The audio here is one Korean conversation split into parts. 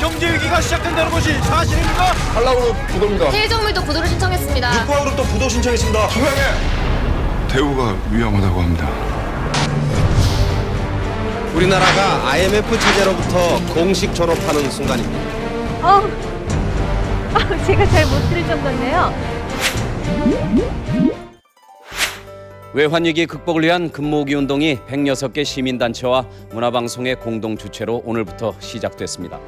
경제 위기가 시작된다는 것이 사실입니까? 한라고 부도입니다. 해외정밀도 구도를 신청했습니다. 포항으로부터 부도 신청했습니다. 대우가 위험하다고 합니다. 우리나라가 IMF 체제로부터 공식 졸업하는 순간입니다. 어, 아, 제가 잘 못 들을 정도인데요. 외환 위기 극복을 위한 근무기 운동이 106개 시민단체와 문화방송의 공동 주최로 오늘부터 시작됐습니다.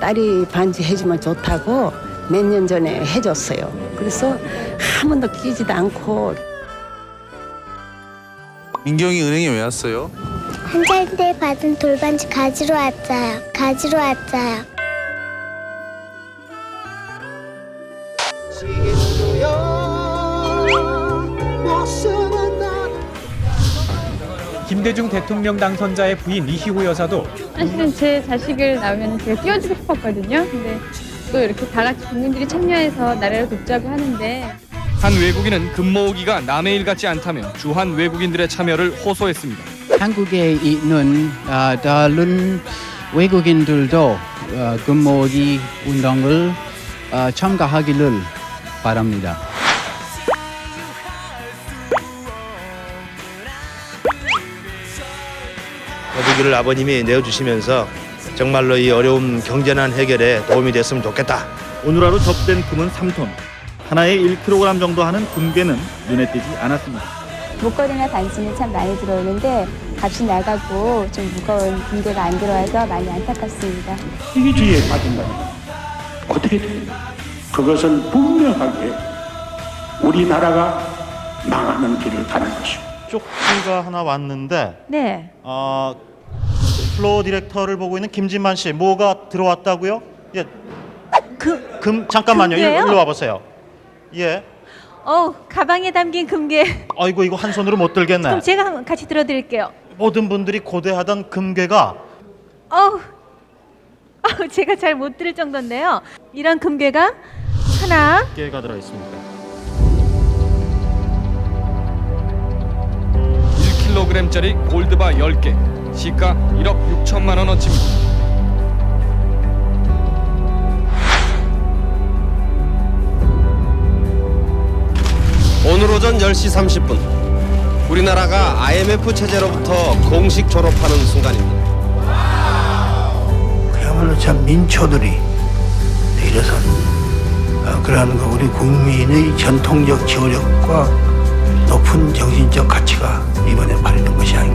딸이 반지 해주면 좋다고 몇 년 전에 해줬어요. 그래서 한 번도 끼지도 않고 민경이 은행에 왜 왔어요? 한 살 때 받은 돌반지 가지러 왔어요. 가지러 왔어요. 김대중 대통령 당선자의 부인 이희호 여사도 사실은 제 자식을 낳으면 제가 끼워주고 싶었거든요. 근데 또 이렇게 다 같이 국민들이 참여해서 나라를 돕자고 하는데 한 외국인은 금모으기가 남의 일 같지 않다며 주한 외국인들의 참여를 호소했습니다. 한국에 있는 아, 다른 외국인들도 어, 금모으기 운동을 어, 참가하기를 바랍니다. 거두기를 아버님이 내어주시면서 정말로 이 어려운 경제난 해결에 도움이 됐으면 좋겠다. 오늘 하루 접된 금은 3톤. 하나에 1kg 정도 하는 금괴는 눈에 띄지 않았습니다. 목걸이나 반지는 참 많이 들어오는데 값이 나가고 좀 무거운 금괴가 안 들어와서 많이 안타깝습니다. 희귀주의에 빠진다면 어떻게 됩니까? 그것은 분명하게 우리나라가 망하는 길을 가는 것이고 쪽지가 하나 왔는데 네. 어, 플로어 디렉터를 보고 있는 김진만 씨 뭐가 들어왔다고요? 예. 그, 금 잠깐만요. 금괴요? 일로 와 보세요. 예. 어, 가방에 담긴 금괴. 아이고 이거 한 손으로 못 들겠네. 그럼 제가 한번 같이 들어드릴게요. 모든 분들이 고대하던 금괴가 어우, 어우, 제가 잘 못 들을 정도인데요. 이런 금괴가 하나, 개가 들어 있습니다. 1kg짜리 골드바 10개, 시가 1억 6천만 원어치입니다. 오늘 오전 10시 30분 우리나라가 IMF 체제로부터 공식 졸업하는 순간입니다. 그야말로 참 민초들이 일어선 어, 그러한 거 우리 국민의 전통적 지도력과 높은 정신적 가치가 이번에 발휘된 것이 아닌가